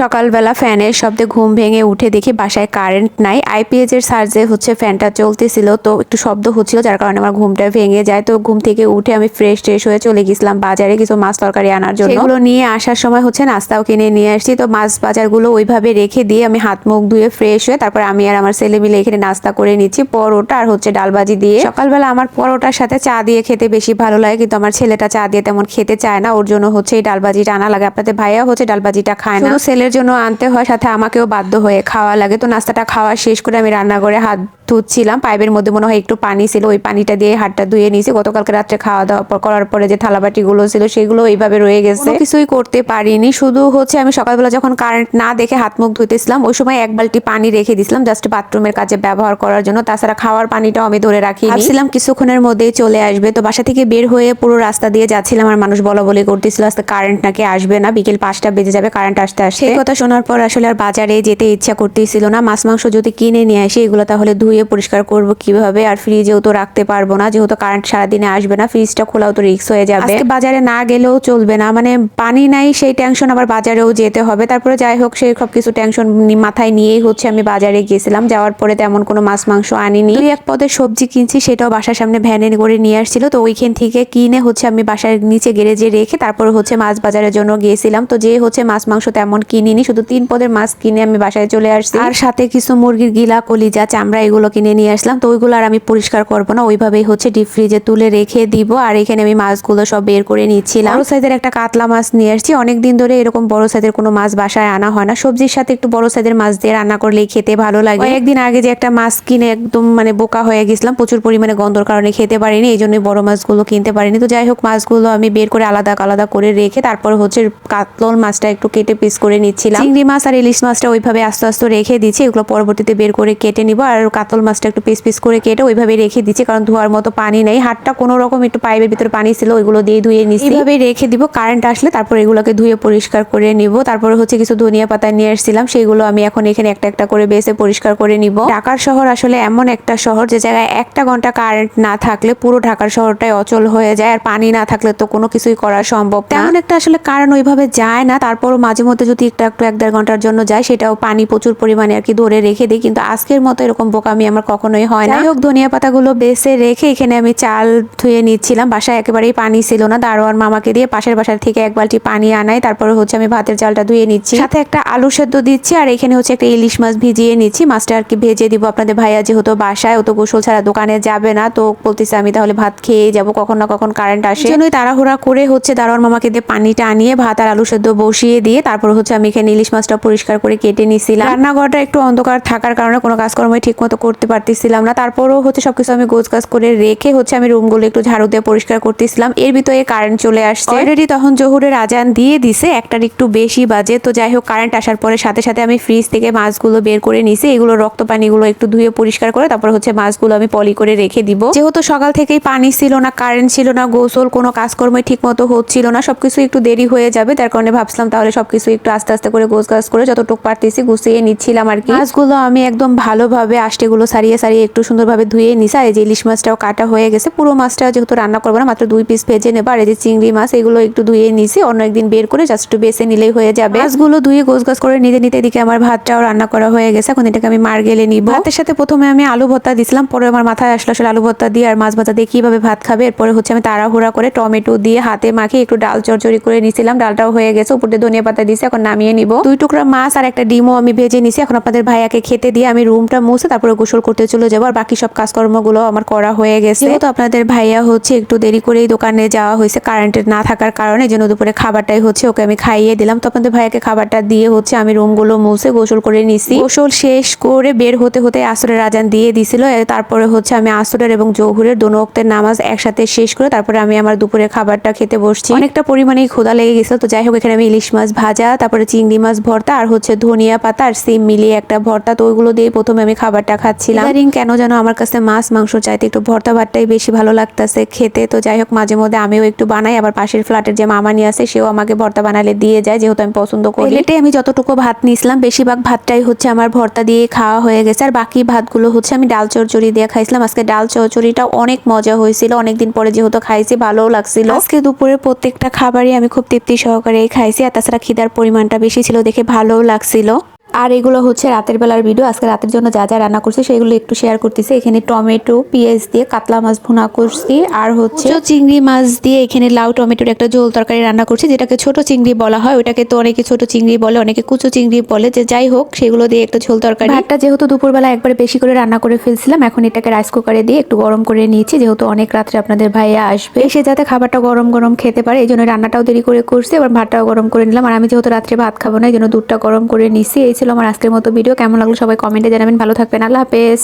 সকালবেলা ফ্যানের শব্দে ঘুম ভেঙে উঠে দেখি বাসায় কারেন্ট নাই। আইপিএস এর সার্জে হচ্ছে ফ্যানটা চলতেছিল তো একটু শব্দ হচ্ছিল যার কারণে আমার ঘুমটা ভেঙে যায়। তো ঘুম থেকে উঠে আমি ফ্রেশ ট্রেশ হয়ে চলে গেছিলাম বাজারে কিছু মাছ তরকারি আনার জন্য। এগুলো নিয়ে আসার সময় হচ্ছে নাস্তাও কিনে নিয়ে আসছি। তো মাছ বাজারগুলো ওইভাবে রেখে দিয়ে আমি হাত মুখ ধুয়ে ফ্রেশ হয়ে তারপর আমি আর আমার ছেলে মিলে এখানে নাস্তা করে নিচ্ছি পরোটা আর হচ্ছে ডালবাজি দিয়ে। সকালবেলা আমার পরোটার সাথে চা দিয়ে খেতে বেশি ভালো লাগে কিন্তু আমার ছেলেটা চা দিয়ে তেমন খেতে চায় না। ওর জন্য হচ্ছে এই ডালবাজিটা আনা লাগে। আপনাদের ভাইয়া হচ্ছে ডালবাজিটা খায় না। ছেলের জন্য আনতে হয় সাথে আমাকেও বাধ্য হয়ে খাওয়া লাগে। তো নাস্তাটা খাওয়া শেষ করে আমি রান্নাঘরে হাত ধুচ্ছিলাম পাইপের মধ্যে মনে হয় একটু পানি ছিল ওই পানিটা দিয়ে হাতটা ধুয়ে নিয়েছি। গতকালকে রাত্রে খাওয়া দাওয়া করার পরে যে থালাবাটি গুলো ছিল সেগুলো এইভাবে রয়ে গেছে। কিছুই করতে পারিনি শুধু হচ্ছে আমি সকালবেলা যখন কারেন্ট না দেখে হাত মুখ ধুতেছিলাম ওই সময় এক বালটি পানি রেখে দিয়েছিলাম জাস্ট বাথরুমের কাজে ব্যবহার করার জন্য। তাছাড়া খাওয়ার পানিটাও আমি ধরে রাখি ভাবছিলাম কিছুক্ষণের মধ্যেই চলে আসবে তো বাসা থেকে বের হয়ে পুরো রাস্তা দিয়ে যাচ্ছিলাম। আর মানুষ বলা বলি করতেছিল আজকে কারেন্ট নাকি আসবে না বিকেল পাঁচটা বেজে যাবে কারেন্ট আসতে আসতে। সেই কথা শোনার পর আসলে আর বাজারে যেতে ইচ্ছা করতেছিল না। মাছ মাংস যদি কিনে নিয়ে আসি এগুলো তাহলে ধুয়ে পরিষ্কার করব কীভাবে, আর ফ্রিজেও তো রাখতে পারব না, যেহেতু কারেন্ট সারাদিনে আসবে না ফ্রিজটা খোলাও তো রিস্ক হয়ে যাবে। বাজারে না গেলেও চলবে না মানে পানি নাই, সেই টেনশন আবার বাজারেও যেতে হবে। তারপরে যাই হোক, সেই সব কিছু টেনশন মাথায় নিয়েই হচ্ছে আমি বাজারে গেছিলাম যাওয়ার পরে তেমন কোনো মাছ মাংস আনিনি। দুই এক পদের সবজি কিনছি, সেটাও বাসার সামনে ভ্যানে করে নিয়ে আসছিল, তো ওইখান থেকে কিনে হচ্ছে আমি বাসার নিচে গ্যারেজে রেখে তারপরে হচ্ছে মাছ বাজারের জন্য গিয়েছিলাম। তো যে হচ্ছে মাছ মাংস তেমন কিনিনি, শুধু তিন পদের মাছ কিনে আমি বাসায় চলে আসছি। আর সাথে কিছু মুরগির গিলা, কলিজা, চামড়া, এগুলো কিনে নিয়ে আসলাম। তো ওইগুলো আর আমি পরিষ্কার করব না। ওইভাবেই হচ্ছে ডিপ ফ্রিজে তুলে রেখে দিব। আর এখানে আমি মাছগুলো সব বের করে নিচ্ছিলাম। বড় সাইজের একটা কাতলা মাছ নিয়ে আসছি। অনেকদিন ধরে এরকম বড় সাইজের কোনো মাছ বাসায় আনা হয় না। সবজির সাথে একটু বড় সাইজের মাছ দিয়ে রান্না করলেই খেতে ভালো লাগে। একদিন আগে যে একটা মাছ কিনে একদম মানে বোকা হয়ে গেছিলাম প্রচুর পরিমাণে গন্ধর কারণে খেতে পারিনি। এই জন্যই বড় মাছগুলো কিনতে পারিনি। তো যাই হোক মাছগুলো আমি বের করে আলাদা আলাদা করে রেখে তারপর হচ্ছে কাতল মাছটা একটু কেটে পিস করে নিচ্ছিলাম। চিংড়ি মাছ আর ইলিশ মাছটা ওইভাবে আস্তে আস্তে রেখে দিচ্ছি। এগুলো পরবর্তীতে বের করে কেটে নিব। আর কাতল মাছটা একটু পিস পিস করে কেটে ওইভাবে রেখে দিচ্ছি কারণ ধোয়ার মতো পানি নেই। হাতটা কোনো রকম একটু পাইপের ভিতরে পানি ছিল ওইগুলো দিয়ে ধুয়ে নিচ্ছি এইভাবে রেখে দিব কারেন্ট আসলে তারপর এগুলোকে ধুয়ে পরিষ্কার করে নিব। তারপরে হচ্ছে কিছু ধনিয়া পাতা নিয়ে আসছিলাম সেগুলো আমি এখন এখানে একটা একটা করে বেছে পরিষ্কার করে নিব। ঢাকার শহর আসলে এমন একটা শহর যে জায়গায় একটা ঘণ্টা কারেন্ট না থাকলে পুরো ঢাকার শহরটাই অচল হয়ে যায় আর পানি না থাকলে তো কোনো কিছুই করা সম্ভব না। তেমন একটা আসলে কারেন্ট ওইভাবে যায় না তারপরও মাঝে মধ্যে যদি একটু একটু এক দেড় ঘণ্টার জন্য যায় সেটাও পানি প্রচুর পরিমাণে আর কি ধরে রেখে দিই কিন্তু আজকের মতো এরকম বোকামি আমার কখনোই হয় না। হোক ধনিয়া পাতাগুলো বেছে রেখে এখানে আমি চাল ধুয়ে নিচ্ছিলাম। বাসায় একেবারেই পানি ছিল না। দারোয়ান মামাকে দিয়ে পাশের বাসার থেকে এক বালতি পানি আনাই তারপরে হচ্ছে আমি ভাতের চালটা ধুয়ে নিচ্ছি। সাথে একটা আলু সেদ্ধ দিচ্ছি আর এখানে হচ্ছে একটা ইলিশ মাছ ভিজিয়ে নিচ্ছি। মাছটা আর কি ভেজে দিব আপনাদের ভাইয়া যেহেতু বাসায় ও তো গোসল ছাড়া দোকানে যাবে না। তো বলতেছে আমি তাহলে ভাত খেয়ে যাব কখন না কখন কারেন্ট আসে। জন্যই তাড়াহুড়া করে হচ্ছে দারোয়ান মামাকে দিয়ে পানিটা আনিয়ে ভাত আর আলু সেদ্ধ বসিয়ে দিয়ে তারপর হচ্ছে আমি এখানে ইলিশ মাছটা পরিষ্কার করে কেটে নিছিলাম। রান্নাঘরটা একটু অন্ধকার থাকার কারণে কোনো কাজকর্ম ঠিক মতো করতে পারতেছিলাম না। তারপরও হচ্ছে সবকিছু আমি গোছ গাছ করে রেখে হচ্ছে আমি রুমগুলো একটু ঝাড়ু দিয়ে পরিষ্কার করতেছিলাম। এর ভিতরে কারেন্ট চলে আসছে। অলরেডি তখন জহুরের আজান দিয়ে দিছে, একটার একটু বেশি বাজে। তো যাই হোক কারেন্ট আসার পরে সাথে সাথে আমি ফ্রিজ থেকে মাছগুলো বের করে নিছি। এগুলো রক্ত পানিগুলো একটু ধুয়ে পরিষ্কার করে তারপর হচ্ছে মাছগুলো আমি পলি করে রেখে দিব। যেহেতু সকাল থেকেই পানি ছিল না কারেন্ট ছিল না, গোসল কোনো কাজকর্মই ঠিক মতো হচ্ছিল না, সবকিছু একটু দেরি হয়ে যাবে। তার কারণে ভাবছিলাম তাহলে সবকিছু একটু আস্তে আস্তে করে গোছ গাছ করে যতটুকু পারতেছি গুছিয়ে নিচ্ছিলাম আর কি। মাছগুলো আমি একদম ভালোভাবে আষ্টেগুলো সারিয়ে সারিয়ে একটু সুন্দরভাবে ধুয়ে নিছি আর এই যে ইলিশ মাছটাও কাটা হয়ে গেছে পুরো মাছটা যেহেতু রান্না করব না মাত্র দুই পিস ভেজে নেব আর এই যে চিংড়ি মাছ এগুলো একটু ধুয়ে নিছি অন্য একদিন বের করে জাস্ট একটু বেছে নিলেই হয়ে যাবে। মাছগুলো ধুয়ে গোছ গাছ করে নিতে নিতে এদিকে আমার ভাতটাও রান্না করা হয়ে গেছে এখন এটাকে আমি মার গেলে নিব। ভাতের সাথে প্রথমে আমি আলু ভর্তা দিছিলাম পরে আমার মাথায় আসলে আসলে আলু ভর্তা দিয়ে আর মাছ ভাজা দিয়ে কীভাবে ভাত খাবে এরপরে হচ্ছে আমি তাড়াহুড়া করে টমেটো দিয়ে হাতে মাখিয়ে একটু ডাল চরচড়ি করে নিছিলাম ডালটাও হয়ে গেছে উপর দিয়ে ধনিয়া পাতা দিয়েছি এখন নামিয়ে নিব। দুই টুকরা মাছ আর একটা ডিমও আমি ভেজে নিছি এখন আপনাদের ভাইয়াকে খেতে দিয়ে আমি রুমটা মুছে তারপরে গোসল করতে চলে যাব আর বাকি সব কাজকর্মগুলো আমার করা হয়ে গেছে। তো আপনাদের ভাইয়া হচ্ছে একটু দেরি করেই দোকানে যাওয়া হয়েছে কারেন্টের না থাকার কারণে জন্য দুপুরে খাবারটাই হচ্ছে ওকে আমি খাইয়ে দিলাম। তো আপনাদের ভাইয়াকে খাবারটা দিয়ে হচ্ছে আমি রুমগুলো মুছে গোসল করে নিছি। গোসল শেষ করে বের হতে হতে আসরের আজান দিয়ে দিছিল তারপরে হচ্ছে আমি আসরের এবং জহুরের দোনো অক্তের নামাজ একসাথে শেষ করে তারপরে আমি আমার দুপুরে খাবারটা খেতে বসছি। অনেকটা পরিমাণেই ক্ষুধা লেগে গেছিল তো যাই হোক এখানে আমি ইলিশ মাছ ভাজা তারপরে চিংড়ি মাছ ভর্তা আর হচ্ছে ধনিয়া পাতা আর সিম মিলিয়ে একটা ভর্তা তো ওইগুলো দিয়ে প্রথমে আমি খাবারটা খাচ্ছি। খাচ্ছিলাম। ইদারিং কেন যেন আমার কাছে মাছ মাংস চাইতে একটু ভর্তা ভাতটাই বেশি ভালো লাগতেছে খেতে। তো যাই হোক মাঝে মধ্যে আমিও একটু বানাই। আবার পাশের ফ্ল্যাটের যে মামানি আছে সেও আমাকে ভর্তা বানালে দিয়ে যায় যেহেতু আমি পছন্দ করি। প্লেটে আমি যতটুকু ভাত নিয়েছিলাম বেশিরভাগ ভাতটাই হচ্ছে আমার ভর্তা দিয়ে খাওয়া হয়ে গেছে। আর বাকি ভাতগুলো হচ্ছে আমি ডাল চচ্চড়ি দিয়ে খাইছিলাম। আজকে ডাল চচ্চড়িটা অনেক মজা হয়েছিল। অনেকদিন পরে যেহেতু খাইছি ভালোও লাগছিল। আজকে দুপুরে প্রত্যেকটা খাবারই আমি খুব তৃপ্তি সহকারে খাইছি। আর তাছাড়া খিদার পরিমাণটা বেশি ছিল দেখে ভালোও লাগছিল। আর এগুলো হচ্ছে রাতের বেলার ভিডিও আজকে রাতের জন্য যা যা রান্না করছি সেগুলো একটু শেয়ার করতেছি। এখানে টমেটো পেঁয়াজ দিয়ে কাতলা মাছ ভুনা করছি। আর হচ্ছে চিংড়ি মাছ দিয়ে এখানে লাউ টমেটোর একটা ঝোল তরকারি রান্না করছি যেটাকে ছোট চিংড়ি বলা হয়। ওটাকে তো অনেকে ছোট চিংড়ি বলে অনেকে কুচো চিংড়ি বলে। যে যাই হোক সেগুলো দিয়ে একটা ঝোল তরকারি। ভাতটা যেহেতু দুপুরবেলা একবার বেশি করে রান্না করে ফেলছিলাম এখন এটাকে রাইস কুকারে দিয়ে একটু গরম করে নিয়েছি। যেহেতু অনেক রাত্রে আপনাদের ভাইয়া আসবে এসে যাতে খাবারটা গরম গরম খেতে পারে এই জন্য রান্নাটাও দেরি করে করছি এবার ভাতটাও গরম করে নিলাম। আর আমি যেহেতু রাত্রে ভাত খাব না এই জন্য দুধটা গরম করে নিছি। এই ছিল আমার আজকের মতো ভিডিও কেমন লাগল সবাই কমেন্টে জানাবেন। ভালো থাকবেন। আল্লাহ হাফেজ।